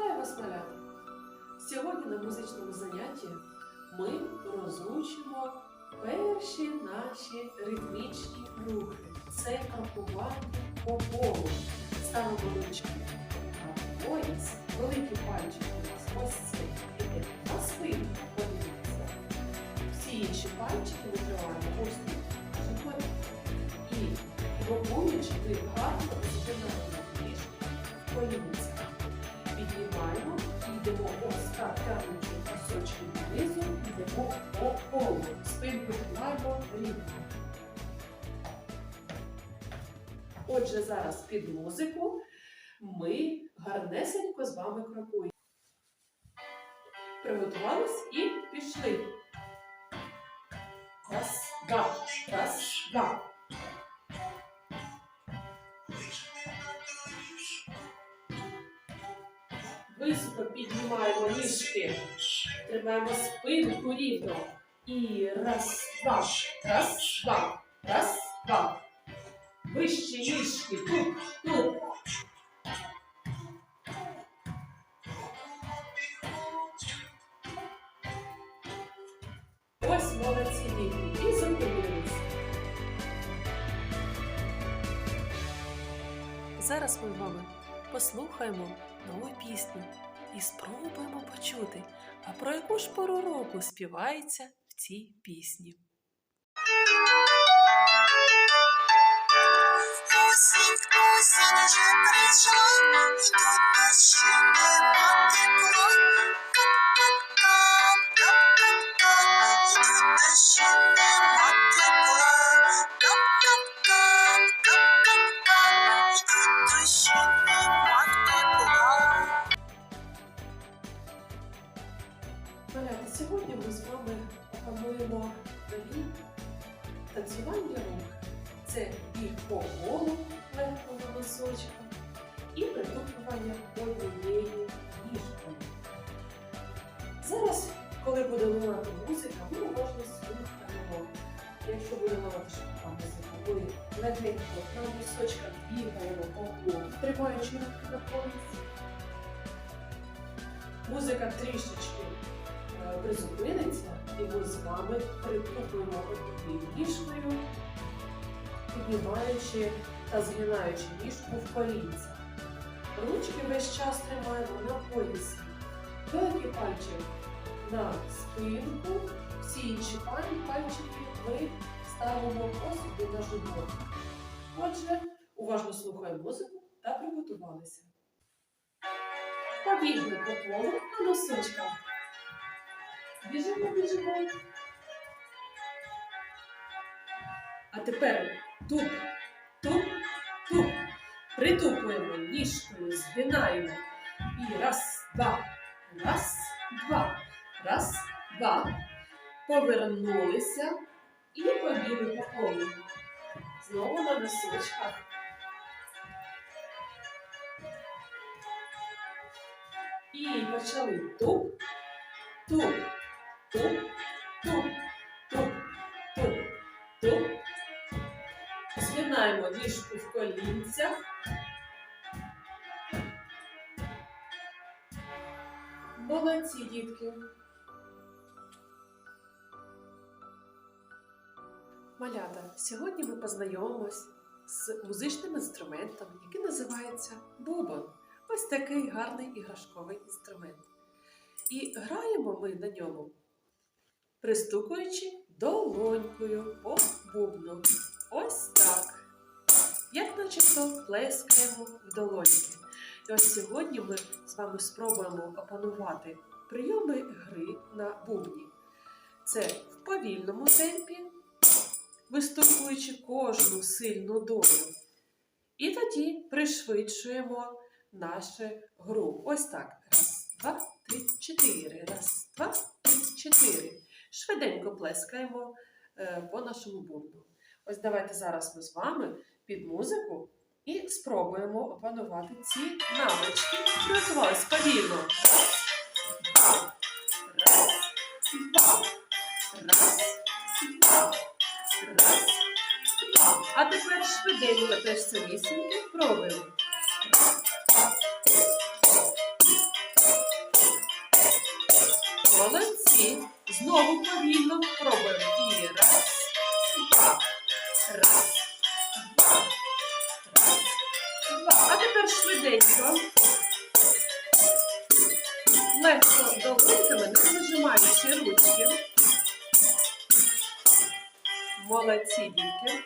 Вітаю вас, малята! Сьогодні на музичному занятті ми розучимо перші наші ритмічні рухи. Це крокування по колу. Ставимо ручки на пояс, великі пальчики у нас ось це іде на спину подивіться. Всі інші пальчики накриваємо ось тут. І крокуючи, ви гарно тягнучи носочки донизу, йдемо по колу. Спинку тримаємо рівно. Отже, зараз під музику ми гарнесенько з вами крокуємо. Приготувались і пішли. Раз, два, раз, два. Високо піднімаємо ніжки. Тримаємо спинку рівно. І раз, два, раз, два, раз, два. Вище ніжки. Тут, тут. Ось молодці діти. І зупинились. Зараз ми з вами послухаємо нову пісню і спробуємо почути, а про яку ж пору року співається в цій пісні. Це біг по колу легкого носочка і притупування однією ніжкою. Зараз, коли буде лунати музика, ми уважно слухаємо. Якщо буде лунати швидка музика, ми легенько на носочках бігаємо по тримаючи руки на поясі. Музика трішечки е, призупиниться, і ми з вами притупуємо однією ніжкою, піднімаючи та згинаючи ніжку в колінцях. Ручки весь час тримаємо на поясі. Великий пальчик на спинку, всі інші пальчики ми ставимо сюди на живот. Отже, уважно слухаємо музику та приготувалися. Побігли по колу на носочках. Біжимо, біжимо. А тепер туп, туп, туп. Притупуємо ніжкою, згинаємо. І раз, два, раз, два, раз, два. Повернулися і побігли по колу. Знову на носочках. І почали туп, туп, туп, ніжку. Молодці, дітки. Малята, сьогодні ми познайомимось з музичним інструментом, який називається бубон. Ось такий гарний іграшковий інструмент. І граємо ми на ньому, пристукуючи долонькою по бубну. Ось так. Як начебто плескаємо в долоньки. І ось сьогодні ми з вами спробуємо опанувати прийоми гри на бубні. Це в повільному темпі, вистукуючи кожну сильну долю. І тоді пришвидшуємо нашу гру. Ось так. Раз, два, три, чотири. Раз, два, три, чотири. Швиденько плескаємо е, по нашому бубну. Ось давайте зараз ми з вами під музику і спробуємо опанувати ці навички. Приготувались повільно. Раз, два. Раз, два. Раз, раз, два. А тепер швиденько теж самісіньки пробуємо. Молодці. Знову повільно пробуємо. Легко долоньками, не зажимаючи ручки. Молодці, дітки.